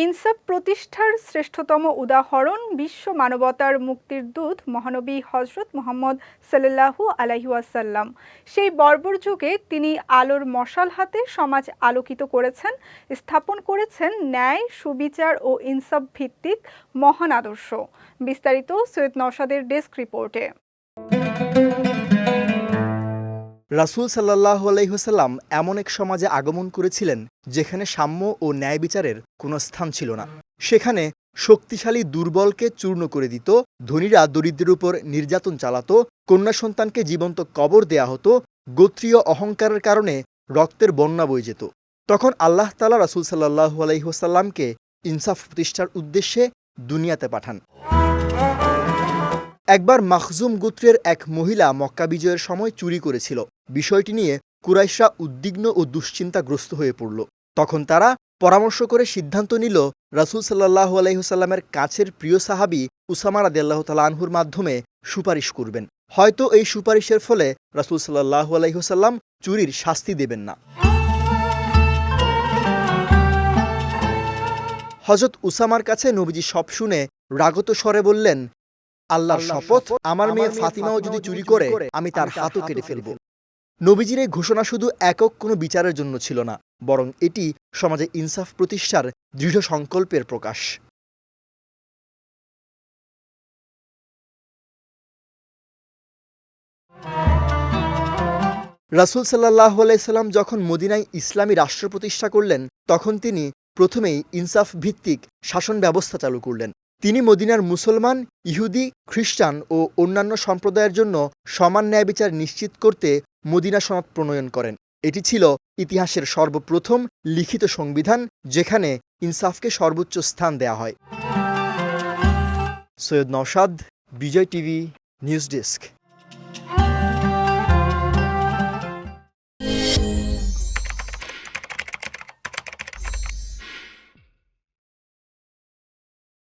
ইনসাফ প্রতিষ্ঠার শ্রেষ্ঠতম উদাহরণ বিশ্ব মানবতার মুক্তির দূত মহানবী হজরত মোহাম্মদ সাল্লাল্লাহু আলাইহি ওয়াসাল্লাম। সেই বর্বর যুগে তিনি আলোর মশাল হাতে সমাজ আলোকিত করেছেন, স্থাপন করেছেন ন্যায়, সুবিচার ও ইনসাফ ভিত্তিক মহান আদর্শ। বিস্তারিত সৈয়দ নওশাদের ডেস্ক রিপোর্টে। রাসূল সাল্লাহ আলাইহসাল্লাম এমন এক সমাজে আগমন করেছিলেন যেখানে সাম্য ও ন্যায় বিচারের কোনো স্থান ছিল না। সেখানে শক্তিশালী দুর্বলকে চূর্ণ করে দিত, ধনীরা দরিদ্রের উপর নির্যাতন চালাত, কন্যা সন্তানকে জীবন্ত কবর দেয়া হতো, গোত্রীয় অহংকারের কারণে রক্তের বন্যা বয়ে যেত। তখন আল্লাহ তালা রাসূল সাল্লাহু আলাইহসাল্লামকে ইনসাফ প্রতিষ্ঠার উদ্দেশ্যে দুনিয়াতে পাঠান। একবার মাখজুম গোত্রের এক মহিলা মক্কা বিজয়ের সময় চুরি করেছিল। বিষয়টি নিয়ে কুরাইশরা উদ্বিগ্ন ও দুশ্চিন্তাগ্রস্ত হয়ে পড়ল। তখন তারা পরামর্শ করে সিদ্ধান্ত নিল রাসুল সাল্লাহ আলাইহসাল্লামের কাছের প্রিয় সাহাবি উসামা রাদিয়াল্লাহ তালানহুর মাধ্যমে সুপারিশ করবেন। হয়তো এই সুপারিশের ফলে রাসুল সাল্লাহ আলাইহসাল্লাম চুরির শাস্তি দেবেন না। হজরত উসামার কাছে নবীজি সব শুনে রাগত স্বরে বললেন আল্লাহর শপথ আমার মেয়ে ফাতিমাও যদি চুরি করে আমি তার হাতও কেটে ফেলব। নবীজির এই ঘোষণা শুধু একক কোনো বিচারের জন্য ছিল না, বরং এটি সমাজে ইনসাফ প্রতিষ্ঠার দৃঢ় সংকল্পের প্রকাশ। রাসুল সাল্লাহ আলাইসাল্লাম যখন মদিনায় ইসলামী রাষ্ট্র প্রতিষ্ঠা করলেন, তখন তিনি প্রথমেই ইনসাফ ভিত্তিক শাসন ব্যবস্থা চালু করলেন। তিনি মদিনার মুসলমান, ইহুদি, খ্রিস্টান ও অন্যান্য সম্প্রদায়ের জন্য সমান ন্যায় বিচার নিশ্চিত করতে মদিনা সনদ প্রণয়ন করেন। এটি ছিল ইতিহাসের সর্বপ্রথম লিখিত সংবিধান যেখানে ইনসাফকে সর্বোচ্চ স্থান দেয়া হয়। Syed Naushad, Bijoy TV, news desk.